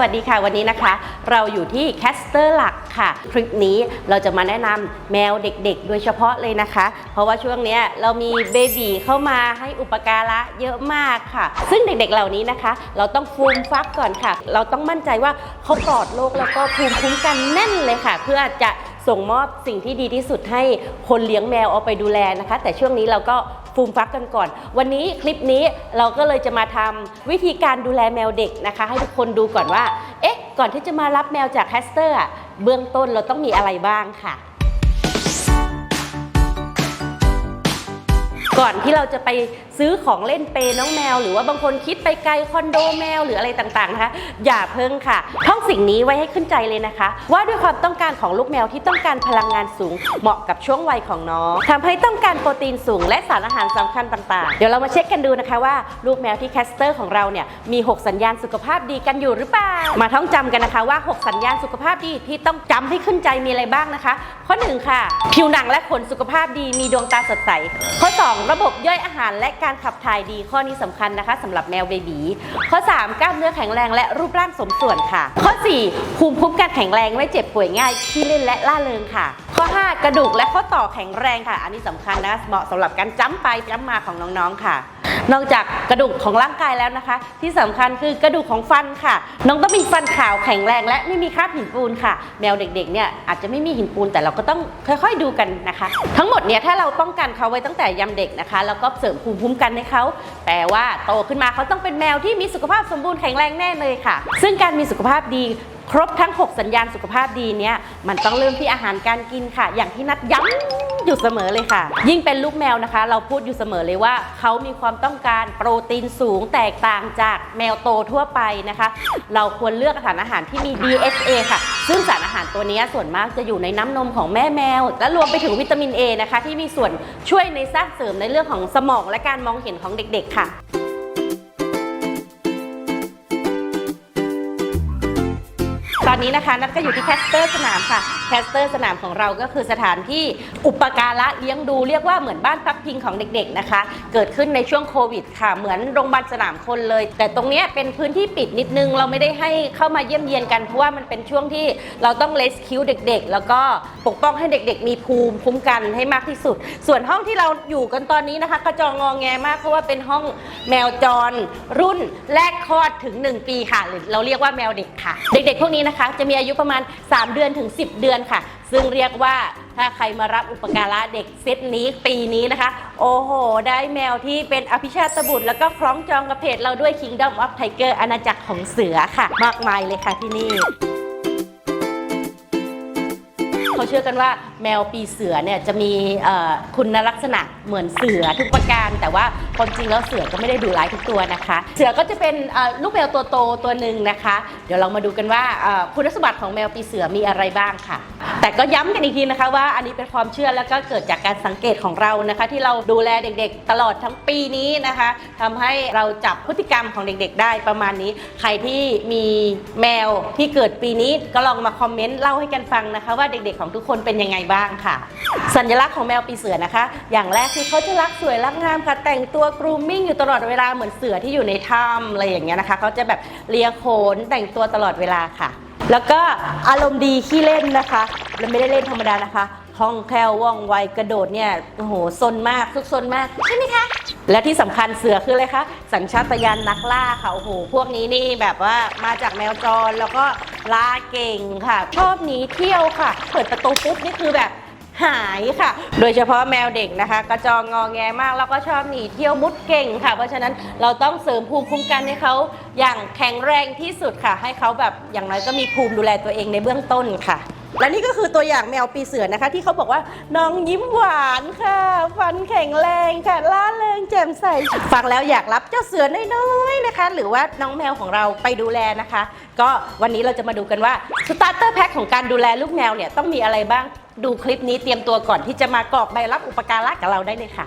วัสดีค่ะวันนี้นะคะ เราอยู่ที่แคสเตอร์หลักค่ะ คลิปนี้เราจะมาแนะนำแมวเด็กๆ โดยเฉพาะเลยนะคะ เพราะว่าช่วงนี้เรามีเบบีเข้ามาให้อุปการะเยอะมากค่ะ ซึ่งเด็กๆเหล่านี้นะคะ เราต้องฟูมฟักก่อนค่ะ เราต้องมั่นใจว่าเขาปลอดโรคแล้วก็ภูมิคุ้มกันแน่นเลยค่ะ เพื่อจะส่งมอบสิ่งที่ดีที่สุดให้คนเลี้ยงแมวเอาไปดูแลนะคะ แต่ช่วงนี้เราก็ ฟูมฟักกันก่อน วันนี้คลิปนี้เราก็เลยจะมาทำวิธีการดูแลแมวเด็กนะคะ ให้ทุกคนดูก่อนว่า เอ๊ะ ก่อนที่จะมารับแมวจากแฮสเตอร์เบื้องต้นเราต้องมีอะไรบ้างค่ะ ก่อนที่เราจะไปซื้อของเล่นเปน้องแมว หรือว่าบางคนคิดไปไกลคอนโดแมวหรืออะไรต่างๆนะคะอย่าเพิ่งค่ะท่องสิ่งนี้ไว้ให้ขึ้นใจเลยนะคะ ว่าด้วยความต้องการของลูกแมวที่ต้องการพลังงานสูง เหมาะกับช่วงวัยของน้องทำให้ต้องการโปรตีนสูง และสารอาหารสำคัญต่างๆ เดี๋ยวเรามาเช็คกันดูนะคะว่าลูกแมวที่แคสเตอร์ของเราเนี่ยมี 6 สัญญาณสุขภาพดีกันอยู่หรือเปล่ามาท่องจำกันนะคะว่า 6 สัญญาณสุขภาพดีที่ต้องจำให้ขึ้นใจมีอะไรบ้างนะคะ ข้อหนึ่งค่ะ ผิวหนังและขนสุขภาพดีมีดวงตาสดใสข้อ 2ระบบย่อยอาหารและการขับถ่ายดีข้อนี้สำคัญนะคะสำหรับแมวเบบีข้อ 3 กล้ามเนื้อแข็งแรงและรูปร่างสมส่วนค่ะ ข้อ 4 ภูมิคุ้มกันแข็งแรงไม่เจ็บป่วยง่ายขี้เล่นและล่าเริงค่ะ ข้อ 5 กระดูกและข้อต่อแข็งแรงค่ะ อันนี้สำคัญนะเหมาะสำหรับการจ้ำไปจ้ำมาของน้องๆค่ะ นอกจากกระดูกของร่างกายแล้วนะคะ ที่สำคัญคือกระดูกของฟันค่ะ น้องต้องมีฟันขาวแข็งแรงและไม่มีคราบหินปูนค่ะ แมวเด็กๆเนี่ยอาจจะไม่มีหินปูนแต่เราก็ต้องค่อยๆดูกันนะคะ ทั้งหมดเนี่ยถ้าเราป้องกันเขาไว้ตั้งแต่ยำเด็กนะคะแล้วก็เสริมภูมิคุ้มกันให้เขาแปลว่าโตขึ้นมาเขาต้องเป็นแมวที่มีสุขภาพสมบูรณ์แข็งแรงแน่เลยค่ะ ซึ่งการมีสุขภาพดีครบทั้ง 6 สัญญาณสุขภาพดีเนี่ยมันต้องเริ่มที่อาหารการกินค่ะ อย่างที่นัดย้ำ อยู่เสมอเลยค่ะ ยิ่งเป็นลูกแมวนะคะ เราพูดอยู่เสมอเลยว่า เขามีความต้องการโปรตีนสูงแตกต่างจากแมวโตทั่วไปนะคะ เราควรเลือกสารอาหารที่มี DHA ค่ะ ซึ่งสารอาหารตัวนี้ส่วนมากจะอยู่ในน้ำนมของแม่แมว และรวมไปถึงวิตามิน A นะคะ ที่มีส่วนช่วยในสร้างเสริมในเรื่องของสมองและการมองเห็นของเด็ก ๆ ค่ะ ตอนนี้นะคะนัทก็อยู่ที่แคสเตอร์สนามค่ะ แคสเตอร์สนามของเราก็คือสถานที่อุปการะเลี้ยงดูเรียกว่าเหมือนบ้านพักพิงของเด็กๆนะคะ เกิดขึ้นในช่วงโควิดค่ะ เหมือนโรงพยาบาลสนามคนเลย แต่ตรงนี้เป็นพื้นที่ปิดนิดนึง เราไม่ได้ให้เข้ามาเยี่ยมเยียนกัน เพราะว่ามันเป็นช่วงที่เราต้องเลสคิวเด็ก ๆ แล้วก็ปกป้องให้เด็ก ๆ มีภูมิคุ้มกันให้มากที่สุด ส่วนห้องที่เราอยู่กันตอนนี้นะคะกระจองงอแงมากเพราะว่าเป็นห้องแมวจร รุ่นแรกคลอดถึง 1 ปีค่ะหรือเราเรียกว่าแมวเด็กค่ะ เด็ก ๆ พวกนี้นะคะจะมีอายุประมาณ 3 เดือนถึง 10 เดือนค่ะ ซึ่งเรียกว่าถ้าใครมารับอุปการะเด็กเซตนี้ปีนี้นะคะ โอ้โห ได้แมวที่เป็นอภิชาตบุตร แล้วก็คล้องจองกับเพจเราด้วย Kingdom of Tiger อาณาจักรของเสือค่ะ มากมายเลยค่ะที่นี่เขาเชื่อกันว่าแมวปีเสือเนี่ยจะมีคุณลักษณะเหมือนเสือทุกประการ แต่ว่าความจริงแล้วเสือก็ไม่ได้ดุร้ายทุกตัวนะคะ เสือก็จะเป็นเอ่อลูกแมวตัวโตตัวหนึ่งนะคะ เดี๋ยวเรามาดูกันว่าเอ่อคุณสมบัติของแมวปีเสือมีอะไรบ้างค่ะ แต่ก็ย้ำกันอีกทีนะคะว่าอันนี้เป็นความเชื่อแล้วก็เกิดจากการสังเกตของเรานะคะ ที่เราดูแลเด็กๆ ตลอดทั้งปีนี้นะคะทำให้เราจับพฤติกรรมของเด็กๆ ได้ประมาณนี้ ใครที่มีแมวที่เกิดปีนี้ก็ลองมาคอมเมนต์เล่าให้กันฟังนะคะว่าเด็กๆของทุกคนเป็นยังไงบ้างค่ะ สัญลักษณ์ของแมวปีเสือนะคะ อย่างแรกคือเขาจะรักสวยรักงามค่ะแต่งตัวกรูมมิ่งอยู่ตลอดเวลาเหมือนเสือที่อยู่ในถ้ำอะไรอย่างเงี้ยนะคะเขาจะแบบเลียโขนแต่งตัวตลอดเวลาค่ะ แล้วก็อารมณ์ดีขี้เล่นนะคะเราไม่ได้เล่นธรรมดานะคะคล่องแคล่วว่องไวกระโดดเนี่ยโอ้โหซนมากทุกซนมากใช่ไหมคะและที่สำคัญเสือคืออะไรคะสัญชาตญาณนักล่าค่ะโอ้โหพวกนี้นี่แบบว่ามาจากแมวจรแล้วก็ล่าเก่งค่ะชอบหนีเที่ยวค่ะ เปิดประตูปุ๊บนี่คือแบบ หายค่ะ โดยเฉพาะแมวเด็กนะคะ กระจองงอแงมากแล้วก็ชอบหนีเที่ยวมุดเก่งค่ะ เพราะฉะนั้นเราต้องเสริมภูมิคุ้มกันให้เขาอย่างแข็งแรงที่สุดค่ะ ให้เขาแบบอย่างน้อยก็มีภูมิดูแลตัวเองในเบื้องต้นค่ะและนี่ก็คือตัวอย่างแมวปีเสือนะคะ ที่เขาบอกว่าน้องยิ้มหวานค่ะ ฟันแข็งแรงค่ะล่าเริงแจ่มใสฟังแล้วอยากรับเจ้าเสือน้อยๆนะคะ หรือว่าน้องแมวของเราไปดูแลนะคะ ก็วันนี้เราจะมาดูกันว่าสตาร์เตอร์แพ็คของการดูแลลูกแมวเนี่ยต้องมีอะไรบ้าง ดูคลิปนี้เตรียมตัวก่อนที่จะมากรอกใบรับอุปการะกับเราได้เลยค่ะ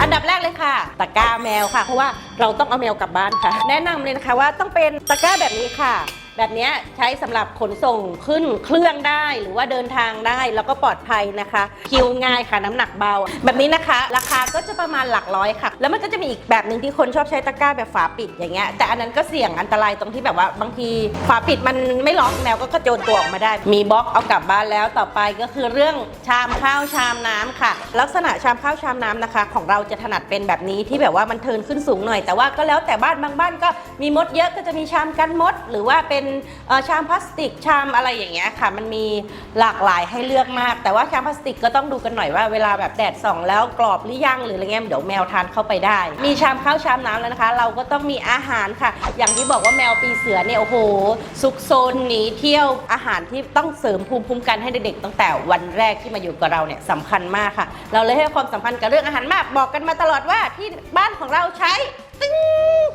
อันดับแรกเลยค่ะ ตะกร้าแมวค่ะ เพราะว่าเราต้องเอาแมวกลับบ้านค่ะ แนะนำเลยนะคะว่าต้องเป็นตะกร้าแบบนี้ค่ะ แบบนี้ใช้สำหรับขนส่งขึ้นเครื่องได้หรือว่าเดินทางได้แล้วก็ปลอดภัยนะคะ คิวง่ายค่ะน้ำหนักเบา แบบนี้นะคะ ราคาก็จะประมาณหลักร้อยค่ะ แล้วมันก็จะมีอีกแบบหนึ่งที่คนชอบใช้ตะกร้าแบบฝาปิดอย่างเงี้ยแต่อันนั้นก็เสี่ยงอันตรายตรงที่แบบว่าบางทีฝาปิดมันไม่ล็อกแมวก็กระโจนตัวออกมาได้ มีบล็อกเอากลับบ้านแล้วต่อไปก็คือเรื่องชามข้าวชามน้ำค่ะ ลักษณะชามข้าวชามน้ำนะคะ ของเราจะถนัดเป็นแบบนี้ที่แบบว่ามันเทินขึ้นสูงหน่อย แต่ว่าก็แล้วแต่บ้านบางบ้านก็มีมดเยอะก็จะมีชามกันมด หรือว่าเป็นเอ่อชามพลาสติกชามอะไรอย่างเงี้ยค่ะ มันมีหลากหลายให้เลือกมาก แต่ว่าชามพลาสติกก็ต้องดูกันหน่อยว่าเวลาแบบแดดส่องแล้วกรอบหรือยังหรืออะไรเงี้ยเดี๋ยวแมวทานเข้าไปได้ มีชามข้าวชามน้ำแล้วนะคะ เราก็ต้องมีอาหารค่ะ อย่างที่บอกว่าแมวปีเสือเนี่ยโอ้โหซุกซนหนีเที่ยวอาหารที่ต้องเสริมภูมิคุ้มกันให้เด็กๆตั้งแต่วันแรกที่มาอยู่กับเราเนี่ยสำคัญมากค่ะ เราเลยให้ความสำคัญกับเรื่องอาหารมากบอกกันมาตลอดว่าที่บ้านของเราใช้ตึ้ง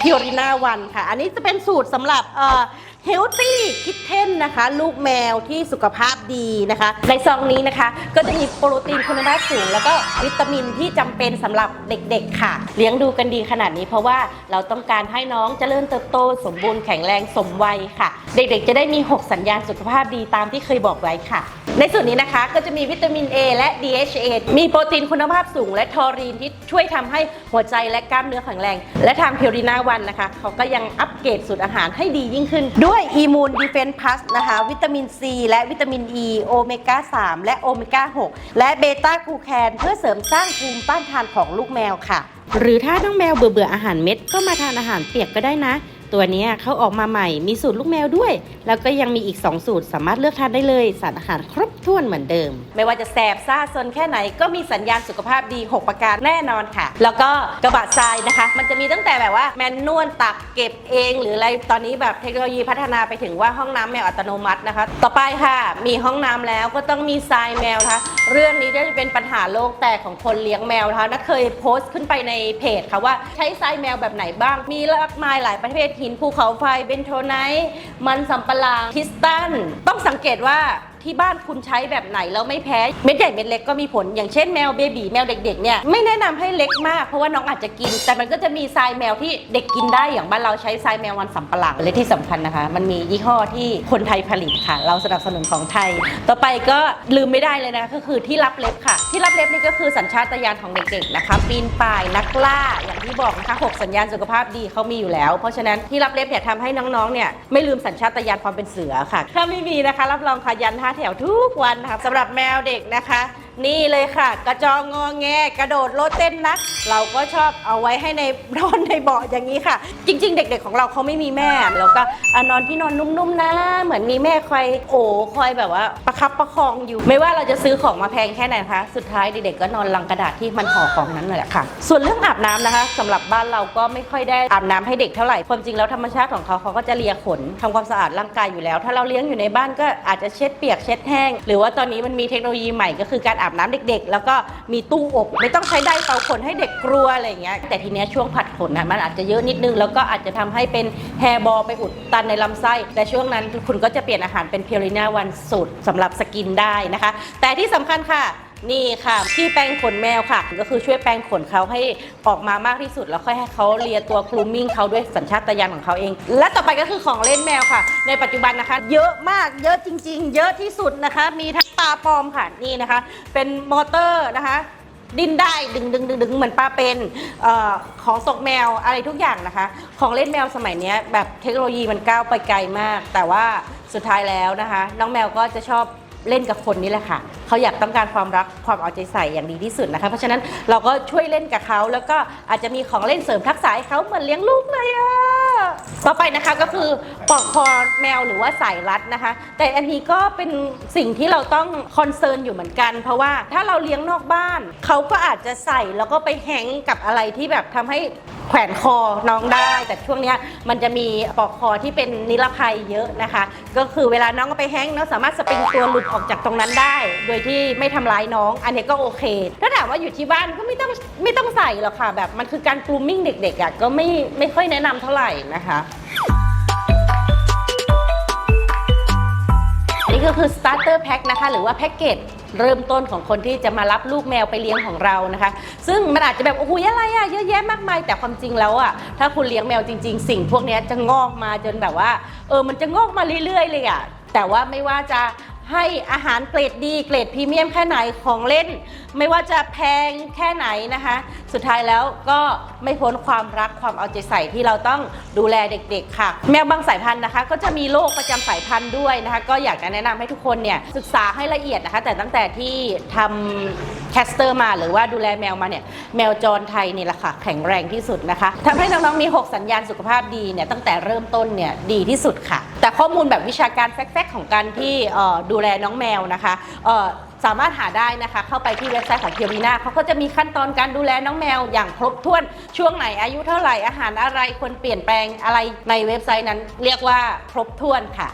พิโอรินาวันค่ะ อันนี้จะเป็นสูตรสำหรับเอ่อ เฮลตี้คิทเทนนะคะ ลูกแมวที่สุขภาพดีนะคะ ในซองนี้นะคะ ก็จะมีโปรตีนคุณภาพสูง แล้วก็วิตามินที่จำเป็นสำหรับเด็กๆค่ะ เลี้ยงดูกันดีขนาดนี้เพราะว่าเราต้องการให้น้องเจริญเติบโต สมบูรณ์แข็งแรงสมวัยค่ะ เด็กๆจะได้มี 6 สัญญาณสุขภาพดีตามที่เคยบอกไว้ค่ะ ในส่วนนี้นะคะก็จะมีวิตามิน A และ DHA มีโปรตีนคุณภาพสูง และทอรีนที่ช่วยทำให้หัวใจและกล้ามเนื้อแข็งแรง และทางพิวรีนาวันนะคะ เขาก็ยังอัปเกรดสูตรอาหารให้ดียิ่งขึ้น ด้วยอีมูนดีเฟนพลัสนะคะ วิตามิน C และวิตามิน E โอเมก้า 3 และโอเมก้า 6 และเบต้ากลูแคนเพื่อเสริมสร้างภูมิต้านทานของลูกแมวค่ะ หรือถ้าน้องแมวเบื่อเบื่ออาหารเม็ดก็มาทานอาหารเปียกก็ได้นะ ตัวนี้เขาออกมาใหม่มีสูตรลูกแมวด้วย แล้วก็ยังมีอีก 2 สูตรสามารถเลือกทานได้เลย สารอาหารครบถ้วนเหมือนเดิม ไม่ว่าจะแสบซ่าซนแค่ไหน ก็มีสัญญาณสุขภาพดี 6 ประการแน่นอนค่ะ แล้วก็กระบะทรายนะคะ มันจะมีตั้งแต่แบบว่าแมนนวลตักเก็บเอง หรืออะไรตอนนี้แบบเทคโนโลยีพัฒนาไปถึงว่าห้องน้ำแมวอัตโนมัตินะคะ ต่อไปค่ะ มีห้องน้ำแล้วก็ต้องมีทรายแมวนะคะเรื่องนี้ก็จะเป็นปัญหาโลกแตกของคนเลี้ยงแมวนะคะนัทเคยโพสต์ขึ้นไปในเพจค่ะว่าใช้ทรายแมวแบบไหนบ้างมีมากมายหลายประเภทหินภูเขาไฟเบนโทไนท์มันสำปะหลังคริสตัลต้องสังเกตว่า ที่บ้านคุณใช้แบบไหนแล้วไม่แพ้เม็ดใหญ่เม็ดเล็กก็มีผลอย่างเช่นแมวเบบีแมวเด็กๆเนี่ยไม่แนะนำให้เล็กมากเพราะว่าน้องอาจจะกิน แต่มันก็จะมีทรายแมวที่เด็กกินได้อย่างบ้านเราใช้ทรายแมวมันสำปะหลังและที่สำคัญนะคะ มันมียี่ห้อที่คนไทยผลิตค่ะ เราสนับสนุนของไทย ต่อไปก็ลืมไม่ได้เลยนะก็คือที่รับเล็บค่ะ ที่รับเล็บนี่ก็คือสัญชาตญาณของเด็กๆนะคะปีนป่ายนักล่าอย่างที่บอกนะคะหกสัญญาณสุขภาพดีเขามีอยู่แล้ว เพราะฉะนั้นที่รับเล็บเนี่ยทำให้น้องๆเนี่ยไม่ลืมสัญชาตญาณความเป็นเสือค่ะ ถ้าไม่มีนะคะรับรองค่ะยันท่าแถวทุกวันนะคะสำหรับแมวเด็กนะคะ นี่เลยค่ะ กระจองงอแงกระโดดโลดเต้นนะเราก็ชอบเอาไว้ให้ในนอนในเบาะอย่างนี้ค่ะ จริง ๆ เด็ก ๆ ของเราเขาไม่มีแม่เราก็อะนอนที่นอนนุ่มๆนะ เหมือนมีแม่คอยโอ้คอยแบบว่าประคับประคองอยู่ ไม่ว่าเราจะซื้อของมาแพงแค่ไหนนะคะสุดท้ายเด็กๆก็นอนลังกระดาษที่มันห่อของนั้นนั่นแหละค่ะ ส่วนเรื่องอาบน้ำนะคะสำหรับบ้านเราก็ไม่ค่อยได้อาบน้ำให้เด็กเท่าไหร่ความจริงแล้วธรรมชาติของเขาเขาก็จะเลียขนทำความสะอาดร่างกายอยู่แล้ว ถ้าเราเลี้ยงอยู่ในบ้านก็อาจจะเช็ดเปียกเช็ดแห้ง หรือว่าตอนนี้มันมีเทคโนโลยีใหม่ก็คือการอาบน้ำเด็ก ๆ แล้วก็มีตู้อบ ไม่ต้องใช้ไดร์เป่าขนให้เด็กกลัวอะไรอย่างเงี้ยแต่ทีเนี้ยช่วงผัดขนนะมันอาจจะเยอะนิดนึง แล้วก็อาจจะทำให้เป็นแฮร์บอลไปอุดตันในลำไส้แต่ช่วงนั้นคุณก็จะเปลี่ยนอาหารเป็นเพียรินาวันสูตรสำหรับสกินได้นะคะ แต่ที่สำคัญค่ะ นี่ค่ะ ที่แปรงขนแมวค่ะ ก็คือช่วยแปรงขนเขาให้ออกมามากที่สุด แล้วค่อยให้เขาเลียตัวกลูมมิ่งเขาด้วยสัญชาตญาณของเขาเอง และต่อไปก็คือของเล่นแมวค่ะ ในปัจจุบันนะคะ เยอะมากเยอะจริง ๆ เยอะที่สุดนะคะ มีทั้งตาปลอมค่ะนี่นะคะ เป็นมอเตอร์นะคะดิ้นได้ดึงดึงดึงดึงเหมือนปลาเป็นออของตกแมวอะไรทุกอย่างนะคะ ของเล่นแมวสมัยนี้แบบเทคโนโลยีมันก้าวไปไกลมาก แต่ว่าสุดท้ายแล้วนะคะ น้องแมวก็จะชอบ เล่นกับคนนี่แหละค่ะ เขาอยากต้องการความรักความเอาใจใส่อย่างดีที่สุดนะคะ เพราะฉะนั้นเราก็ช่วยเล่นกับเขาแล้วก็อาจจะมีของเล่นเสริมทักษะให้เขาเหมือนเลี้ยงลูกเลยอะต่อไปนะคะก็คือปลอกคอแมวหรือว่าสายรัดนะคะ แต่อันนี้ก็เป็นสิ่งที่เราต้องคอนเซิร์นอยู่เหมือนกัน เพราะว่าถ้าเราเลี้ยงนอกบ้าน เขาก็อาจจะใส่แล้วก็ไปแฮงกับอะไรที่แบบทำให้แขวนคอน้องได้ แต่ช่วงเนี้ยมันจะมีปลอกคอที่เป็นนิรภัยเยอะนะคะ ก็คือเวลาน้องเอาไปแฮงก์น้องสามารถสปริงตัวหลุดออกจากตรงนั้นได้ โดยที่ไม่ทำร้ายน้อง อันนี้ก็โอเค ถ้าถามว่าอยู่ที่บ้านก็ไม่ต้องไม่ต้องใส่หรอกค่ะแบบมันคือการกรูมมิ่งเด็กๆอะก็ไม่ไม่ค่อยแนะนำเท่าไหร่นะคะ นนี้ก็คือ starter pack นะคะ หรือว่าแพ็กเกจเริ่มต้นของคนที่จะมารับลูกแมวไปเลี้ยงของเรานะคะ ซึ่งมันอาจจะแบบโอ้โหอะไรอะเยอะแยะมากมาย แต่ความจริงแล้วอะถ้าคุณเลี้ยงแมวจริง ๆ สิ่งพวกนี้จะงอกมาจนแบบว่า เออมันจะงอกมาเรื่อยๆเลยอะแต่ว่าไม่ว่าจะ ให้อาหารเกรดดี เกรดพรีเมียมแค่ไหนของเล่น ไม่ว่าจะแพงแค่ไหนนะคะ สุดท้ายแล้วก็ไม่พ้นความรักความเอาใจใส่ที่เราต้องดูแลเด็กๆ ค่ะ แมวบางสายพันธุ์นะคะ ก็จะมีโรคประจำสายพันธุ์ด้วยนะคะ ก็อยากจะแนะนำให้ทุกคนเนี่ยศึกษาให้ละเอียดนะคะ แต่ตั้งแต่ที่ทำแคสเตอร์มาหรือว่าดูแลแมวมาเนี่ยแมวจรไทยนี่แหละค่ะแข็งแรงที่สุดนะคะทำให้น้องๆมี 6 สัญญาณสุขภาพดีเนี่ยตั้งแต่เริ่มต้นเนี่ยดีที่สุดค่ะ แต่ข้อมูลแบบวิชาการแฟกๆของการที่ดูแลน้องแมวนะคะสามารถหาได้นะคะ เข้าไปที่เว็บไซต์ของเพียวีนาเขาก็จะมีขั้นตอนการดูแลน้องแมวอย่างครบถ้วนช่วงไหนอายุเท่าไหร่อาหารอะไรควรเปลี่ยนแปลงอะไรในเว็บไซต์นั้น เรียกว่าครบถ้วนค่ะ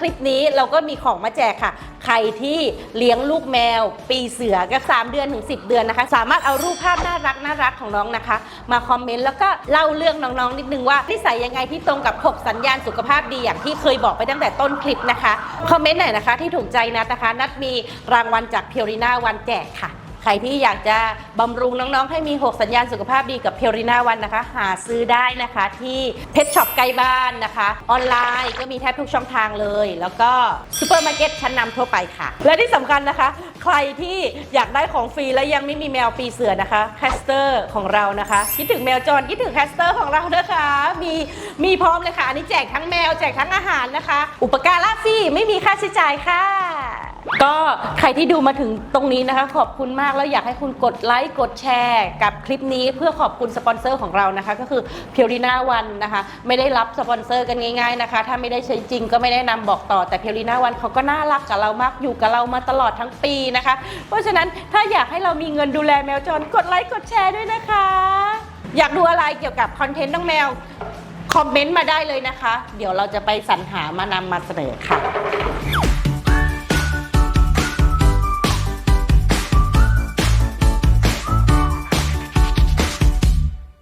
คลิปนี้เราก็มีของมาแจกค่ะ ใครที่เลี้ยงลูกแมว ปีเสือก็3เดือนถึง 10 เดือนนะคะ สามารถเอารูปภาพน่ารักน่ารักของน้องนะคะ มาคอมเมนต์แล้วก็เล่าเรื่องน้องๆนิดนึงว่านิสัยยังไงที่ตรงกับ 6 สัญญาณสุขภาพดีอย่างที่เคยบอกไปตั้งแต่ต้นคลิปนะคะคอมเมนต์หน่อยนะคะที่ถูกใจนัดนะคะ นัดมีรางวัลจากเพียวรีนาวันแจกค่ะ ใครที่อยากจะบำรุงน้องๆ ให้มี 6 สัญญาณสุขภาพดีกับเพียวรีนาวันนะคะ หาซื้อได้นะคะที่เพชช็อปใกล้บ้านนะคะ ออนไลน์ก็มีแทบทุกช่องทางเลย แล้วก็ซูเปอร์มาร์เก็ตชั้นนำทั่วไปค่ะ และที่สำคัญนะคะ ใครที่อยากได้ของฟรีและยังไม่มีแมวปีเสือนะคะแคสเตอร์ของเรานะคะ คิดถึงแมวจรคิดถึงแคสเตอร์ของเรานะคะ มีมีพร้อมเลยค่ะอันนี้แจกทั้งแมวแจกทั้งอาหารนะคะ อุปการะฟรีไม่มีค่าใช้จ่ายค่ะ ก็ใครที่ดูมาถึงตรงนี้นะคะ ขอบคุณมากแล้วอยากให้คุณกดไลค์กดแชร์กับคลิปนี้เพื่อขอบคุณสปอนเซอร์ของเรานะคะ ก็คือเพียวรีนาวันนะคะ ไม่ได้รับสปอนเซอร์กันง่ายๆนะคะ ถ้าไม่ได้ใช้จริงก็ไม่ได้นำบอกต่อแต่เพียวรีนาวันเขาก็น่ารักกับเรามากอยู่กับเรามาตลอดทั้งปีนะคะ เพราะฉะนั้นถ้าอยากให้เรามีเงินดูแลแมวจรกดไลค์กดแชร์ด้วยนะคะ อยากดูอะไรเกี่ยวกับคอนเทนต์น้องแมวคอมเมนต์มาได้เลยนะคะ เดี๋ยวเราจะไปสรรหามานำมาเสนอค่ะ